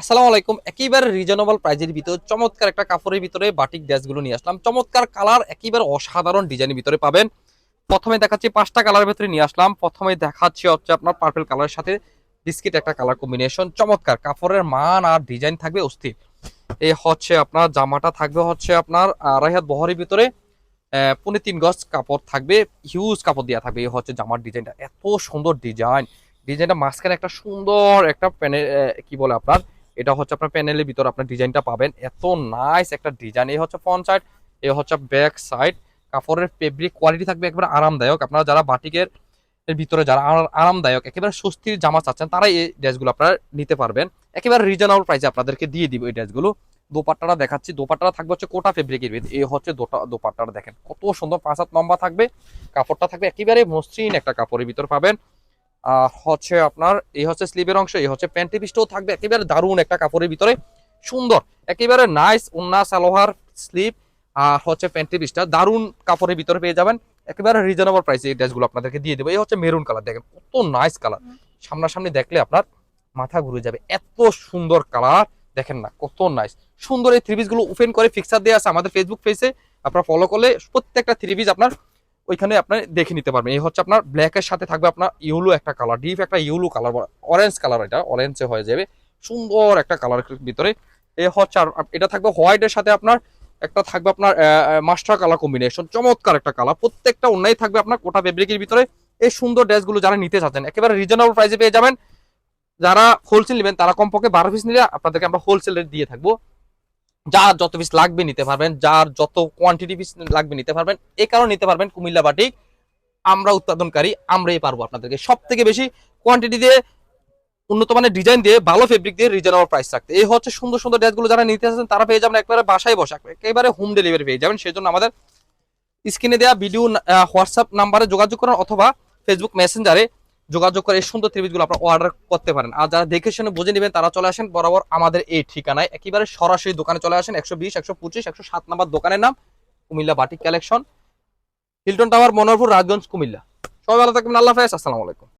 আসসালামু আলাইকুম। একেবারে রিজনেবল প্রাইজের ভিতরে চমৎকার একটা কাপড়ের ভিতরে বাটিক ড্রেসগুলো নিয়ে আসলাম। চমৎকার কালার একেবারে অসাধারণ ডিজাইনের ভিতরে পাবেন। প্রথমে দেখাচ্ছি পাঁচটা কালারের ভিতরে নিয়ে আসলাম। প্রথমে দেখাচ্ছি হচ্ছে আপনার পার্পল কালারের সাথে বিস্কিট একটা কালার কম্বিনেশন চমৎকার, কাপড়ের মান আর ডিজাইন থাকবে অস্থির। এই হচ্ছে আপনার জামাটা থাকবে হচ্ছে আপনার আড়াই হাত বহরের ভিতরে পৌনে তিন গজ কাপড় থাকবে। হিউজ কাপড় দেওয়া থাকবে। এই হচ্ছে জামার ডিজাইনটা এত সুন্দর ডিজাইন ডিজাইনটা মাঝখানে একটা সুন্দর একটা প্যানেল কি বলে আপনার এটা হচ্ছে আপনার প্যানেলের ভিতর আপনার ডিজাইনটা পাবেন। এত নাইস একটা ডিজাইন এই হচ্ছে ফ্রন্ট সাইড এই হচ্ছে ব্যাক সাইড কাপড়ের ফেব্রিক কোয়ালিটি থাকবে একেবারে আরামদায়ক। আপনারা যারা বাটিকের ভিতরে যারা আরামদায়ক, একেবারে স্বস্তির জামা চাচ্ছেন, তারাই এই ড্রেসগুলো আপনারা নিতে পারবেন। একেবারে রিজনেবল প্রাইসে আপনাদেরকে দিয়ে দিব এই ড্রেসগুলো দোপাট্টাটা দেখাচ্ছি। দোপাট্টাটা থাকবে হচ্ছে কোটা ফেব্রিকের ভিতরে। এই হচ্ছে দোটা, দোপাট্টাটা দেখেন। কত সুন্দর পাঁচ হাত লম্বা থাকবে। কাপড়টা থাকবে একেবারে মসৃণ একটা কাপড়ের ভিতর পাবেন। হচ্ছে আপনার, এই হচ্ছে স্লিভের অংশ, এই হচ্ছে প্যান্টি পিসটাও থাকবে একেবারে দারুণ একটা কাপড়ের ভিতরে। সুন্দর, একেবারে নাইস উন্না সালোয়ার স্লিভ আর হচ্ছে প্যান্টি পিসটা দারুণ কাপড়ের ভিতরে পেয়ে যাবেন। একেবারে রিজনেবল প্রাইসে এই ড্রেসগুলো আপনাদেরকে দিয়ে দেবো। এই হচ্ছে মেরুন কালার দেখেন কত নাইস কালার সামনাসামনি দেখলে আপনার মাথা ঘুরে যাবে, এত সুন্দর কালার দেখেন না, কত নাইস সুন্দর এই থ্রি গুলো ওপেন করে ফিক্সার দেওয়া আছে আমাদের ফেসবুক পেজে আপনার ফলো করলে প্রত্যেকটা থ্রি পিস আপনার ওইখানে আপনি দেখে নিতে পারবেন। এই হচ্ছে আপনার ব্ল্যাক এর সাথে থাকবে আপনার ইউলো একটা কালার ডিপ একটা ইউলো কালার অরেঞ্জ কালার এটা অরেঞ্জে হয়ে যাবে। সুন্দর একটা কালার ভিতরে। এই হচ্ছে আর এটা থাকবে হোয়াইট এর সাথে আপনার একটা থাকবে আপনার মাস্টার কালার কম্বিনেশন চমৎকার একটা কালার প্রত্যেকটা অন্যায় থাকবে আপনার কোটা ফেব্রিকের ভিতরে। এই সুন্দর ড্রেসগুলো যারা নিতে চাচ্ছেন, একেবারে রিজনেবল প্রাইসে পেয়ে যাবেন। যারা হোলসেল নেবেন, তারা কমপক্ষে বারো পিস নিলে আপনাদেরকে আমরা হোলসেলে দিয়ে থাকব। যার যত পিস লাগবে নিতে পারবেন, যার যত কোয়ান্টিটি পিস লাগবে নিতে পারবেন, এ কারণে নিতে পারবেন কুমিল্লা বাটিক আমরা উৎপাদনকারী, আমরাই পারব আপনাদেরকে। সব থেকে বেশি কোয়ান্টিটি দিয়ে, উন্নত মানের ডিজাইন দিয়ে, ভালো ফেব্রিক দিয়ে রিজনেবল প্রাইস রাখতে এই হচ্ছে সুন্দর সুন্দর ড্রেসগুলো যারা নিতে আসেন, তারা পেয়ে যাবেন একবারে বাসায় বসে। একেবারে হোম ডেলিভারি পেয়ে যাবেন। সেই জন্য আমাদের স্ক্রিনে দেওয়া ভিডিও হোয়াটসঅ্যাপ নাম্বারে যোগাযোগ করেন অথবা ফেসবুক মেসেঞ্জারে যোগাযোগ করে এই সুন্দর ত্রিভুজগুলো আপনারা অর্ডার করতে পারেন। আর যারা দেখে শুনে বুঝে নেবেন, তারা চলে আসেন বরাবর আমাদের এই ঠিকানায়। একেবারে সরাসরি দোকানে চলে আসেন, একশো বিশ, একশো পঁচিশ, একশো সাত নাম্বার দোকানের নাম Comilla batik collection, Hilton tower, Manoharpur, Rajganj, Comilla. সবাই ভালো থাকবেন, আল্লাহ হাফেজ, আসসালামু আলাইকুম।